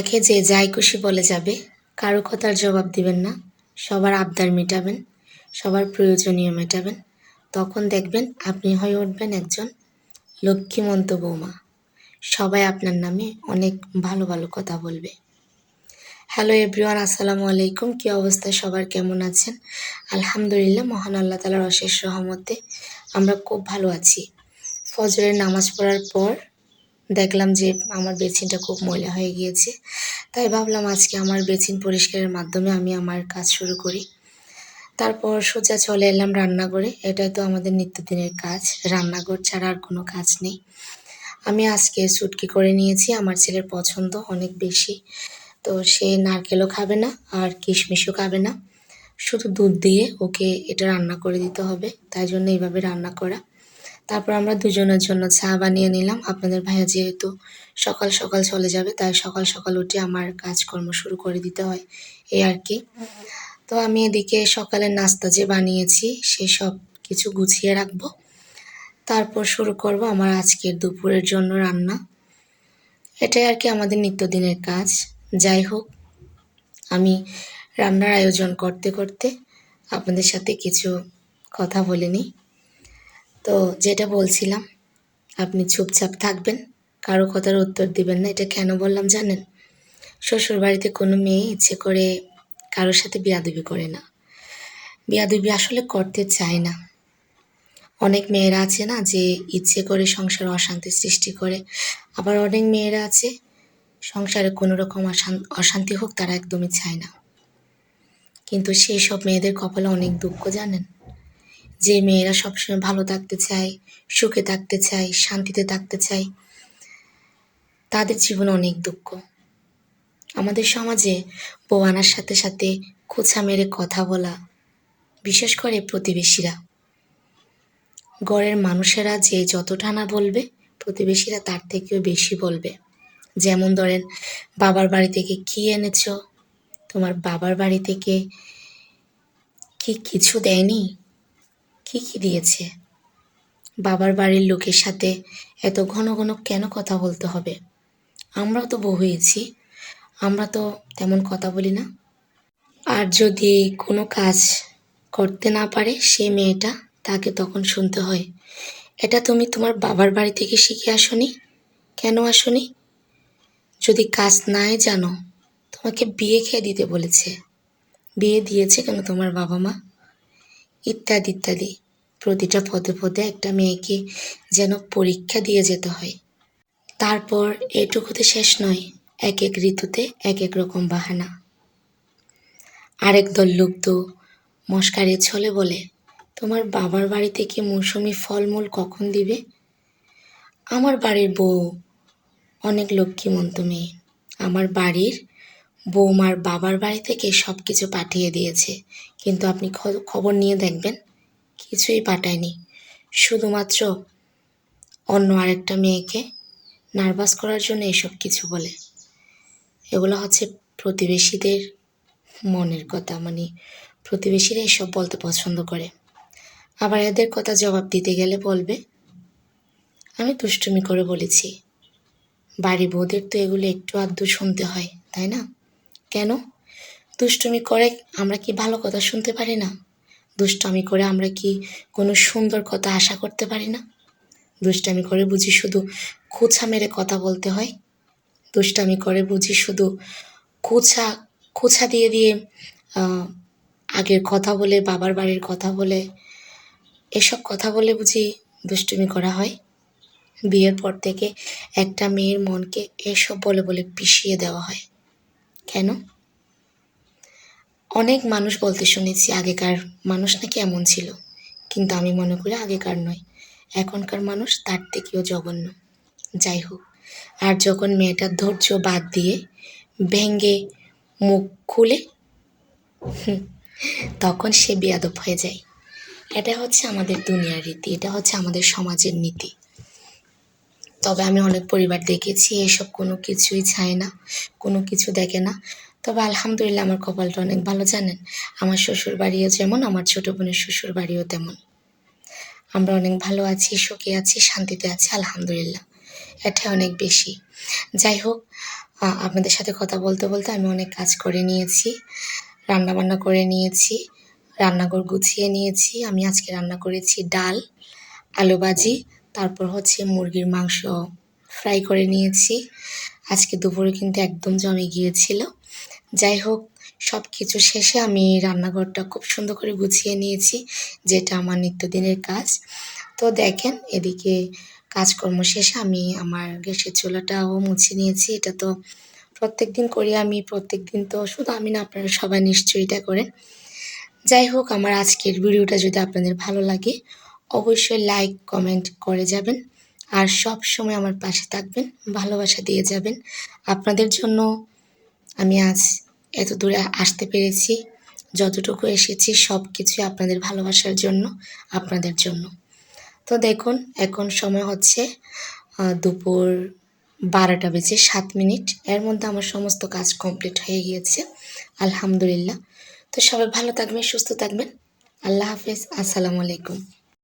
আপনাকে যে যাই খুশি বলে যাবে, কারও কথার জবাব দিবেন না। সবার আবদার মেটাবেন, সবার প্রয়োজনীয় মেটাবেন। তখন দেখবেন আপনি হয়ে উঠবেন একজন লক্ষ্মীমন্ত বৌমা। সবাই আপনার নামে অনেক ভালো ভালো কথা বলবে। হ্যালো এভরিওয়ান, আসসালামু আলাইকুম। কী অবস্থা? সবার কেমন আছেন? আলহামদুলিল্লাহ, মহান আল্লাহ তালার অশেষ রহমতে আমরা খুব ভালো আছি। ফজরের নামাজ পড়ার পর দেখলাম যে আমার বেসিনটা খুব ময়লা হয়ে গিয়েছে। তাই ভাবলাম আজকে আমার বেসিন পরিষ্কারের মাধ্যমে আমি আমার কাজ শুরু করি। তারপর সোজা চলে এলাম রান্নাঘরে। এটাই তো আমাদের নিত্যদিনের কাজ। রান্নাঘর ছাড়া আর কোনো কাজ নেই। আমি আজকে সুটকি করে নিয়েছি। আমার ছেলের পছন্দ অনেক বেশি। তো সে নারকেলও খাবে না আর কিশমিশও খাবে না। শুধু দুধ দিয়ে ওকে এটা রান্না করে দিতে হবে। তাই জন্য এইভাবে রান্না করা। তারপর আমরা দুজনের জন্য চা বানিয়ে নিলাম। আপনাদের ভাইয়া যেহেতু সকাল সকাল চলে যাবে, তাই সকাল সকাল উঠে আমার কাজকর্ম শুরু করে দিতে হয় এই আর কি। তো আমি এদিকে সকালের নাস্তা যে বানিয়েছি, সে সব কিছু গুছিয়ে রাখব। তারপর শুরু করব আমার আজকের দুপুরের জন্য রান্না। এটাই আর কি আমাদের নিত্যদিনের কাজ। যাই হোক, আমি রান্নার আয়োজন করতে করতে আপনাদের সাথে কিছু কথা বলে নিই। তো যেটা বলছিলাম, আপনি চুপচাপ থাকবেন, কারও কথার উত্তর দিবেন না, এটা কেন বললাম জানেন? শ্বশুর বাড়িতে কোনো মেয়ে ইচ্ছে করে কারোর সাথে বিয়াদবি করে না। বিয়াদবি আসলে করতে চায় না। অনেক মেয়েরা আছে না যে ইচ্ছে করে সংসারে অশান্তি সৃষ্টি করে, আবার অনেক মেয়েরা আছে সংসারে কোনো রকম অশান্তি হোক তারা একদমই চায় না। কিন্তু সেই সব মেয়েদের কপালে অনেক দুঃখ জানেন? যে মেয়েরা সবসময় ভালো থাকতে চায়, সুখে থাকতে চায়, শান্তিতে থাকতে চায়, তাদের জীবনে অনেক দুঃখ। আমাদের সমাজে বউ আনার সাথে সাথে খোঁচা মেরে কথা বলা, বিশেষ করে প্রতিবেশীরা। গড়ের মানুষেরা যে যতটা না বলবে, প্রতিবেশীরা তার থেকেও বেশি বলবে। যেমন ধরেন, বাবার বাড়ি থেকে কি এনেছ? তোমার বাবার বাড়ি থেকে কি কিছু দেয়নি? কি কি দিয়েছে? বাবার বাড়ির লোকের সাথে এত ঘন ঘন কেন কথা বলতে হবে? আমরাও তো বউ হয়েছি। আমরা তো তেমন কথা বলি না। আর যদি কোনো কাজ করতে না পারে সে মেয়েটা, তাকে তখন শুনতে হয়। এটা তুমি তোমার বাবার বাড়ি থেকে শিখে আসনি? কেন আসনি? যদি কাজ নাই জানো, তোমাকে বিয়ে খেয়ে দিতে বলেছে। বিয়ে দিয়েছে কেন তোমার বাবা মা? ইত্যাদি ইত্যাদি। প্রতিটা পদে পদে একটা মেয়েকে যেন পরীক্ষা দিয়ে যেতে হয়। তারপর এটুকুতে শেষ নয়, এক এক ঋতুতে এক এক রকম বাহানা। আরেক দল লোক তো মস্কারে ছলে বলে, তোমার বাবার বাড়ি থেকে মৌসুমি ফলমূল কখন দিবে? আমার বাড়ির বউ, অনেক লক্ষ্মীমন্ত মেয়ে। আমার বাড়ির বৌমার বাবার বাড়ি থেকে সব কিছু পাঠিয়ে দিয়েছে। কিন্তু আপনি খবর নিয়ে দেখবেন, কিছুই পাঠায়নি। শুধুমাত্র অন্য আরেকটা মেয়েকে নার্ভাস করার জন্য এসব কিছু বলে। এগুলো হচ্ছে প্রতিবেশীদের মনের কথা মানে প্রতিবেশীরা এসব বলতে পছন্দ করে। আবার এদের কথা জবাব দিতে গেলে বলবে, আমি দুষ্টুমি করে বলেছি। বাড়ি বউদের তো এগুলো একটু আধটু শুনতে হয়, তাই না? কেন? দুষ্টুমি করে আমরা কি ভালো কথা শুনতে পারি না? দুষ্টামি করে আমরা কি কোনো সুন্দর কথা আশা করতে পারি না? দুষ্টামি করে বুঝি শুধু খোঁচা মেরে কথা বলতে হয়? দুষ্টামি করে বুঝি শুধু খোঁচা খোঁচা দিয়ে দিয়ে আগের কথা বলে, বাবার বাড়ির কথা বলে, এসব কথা বলে বুঝি দুষ্টুমি করা হয়? বিয়ের পর থেকে একটা মেয়ের মনকে এসব বলে বলে পিষিয়ে দেওয়া হয়। কেন? অনেক মানুষ বলতে শুনেছি আগেকার মানুষ নাকি এমন ছিল, কিন্তু আমি মনে করি আগেকার নয়। এখনকার মানুষ তার থেকেও জঘন্য। যাই হোক, আর যখন মেয়েটার ধৈর্য বাদ দিয়ে ভেঙ্গে মুখ খুলে তখন সে বেয়াদব হয়ে যায়। এটা হচ্ছে আমাদের দুনিয়ার রীতি, এটা হচ্ছে আমাদের সমাজের নীতি। তবে আমি অনেক পরিবার দেখেছি, এসব কোনো কিছুই চায় না, কোনো কিছু দেখে না। তবে আলহামদুলিল্লাহ আমার কপালটা অনেক ভালো, জানেন? আমার শ্বশুর বাড়িও যেমন, আমার ছোটো বোনের শ্বশুর বাড়িও তেমন। আমরা অনেক ভালো আছি, সুখে আছি, শান্তিতে আছি, আলহামদুলিল্লাহ। এটা অনেক বেশি। যাই হোক আপনাদের সাথে কথা বলতে বলতে আমি অনেক কাজ করে নিয়েছি রান্না বান্না করে নিয়েছি, রান্নাঘর গুছিয়ে নিয়েছি, আমি আজকে রান্না করেছি ডাল আলু ভাজি তারপর হচ্ছে মুরগির মাংস ফ্রাই করে নিয়েছি। আজকে দুপুরে কিন্তু একদম জমে গিয়েছিল। যাই হোক সব কিছু শেষে আমি রান্নাঘরটা খুব সুন্দর করে গুছিয়ে নিয়েছি, যেটা আমার নিত্যদিনের কাজ। তো দেখেন, এদিকে কাজকর্ম শেষে আমি আমার গ্যাসের চুলাটাও মুছে নিয়েছি। এটা তো প্রত্যেক দিন করি আমি প্রত্যেক দিন তো শুধু আমি না, আপনারা সবাই নিশ্চয়ই এটা করেন। যাই হোক, আমার আজকের ভিডিওটা যদি আপনাদের ভালো লাগে অবশ্যই লাইক কমেন্ট করে যাবেন। আর সব সময় আমার পাশে থাকবেন, ভালোবাসা দিয়ে যাবেন। আপনাদের জন্য আমি আজ এত দূরে আসতে পেরেছি, যতটুকু এসেছি সব কিছুই আপনাদের ভালোবাসার জন্য, আপনাদের জন্য। তো দেখুন, এখন সময় হচ্ছে দুপুর বারোটা বেজে সাত মিনিট। এর মধ্যে আমার সমস্ত কাজ কমপ্লিট হয়ে গিয়েছে, আলহামদুলিল্লাহ। তো সবাই ভালো থাকবেন, সুস্থ থাকবেন। আল্লাহ হাফেজ, আসসালামু আলাইকুম।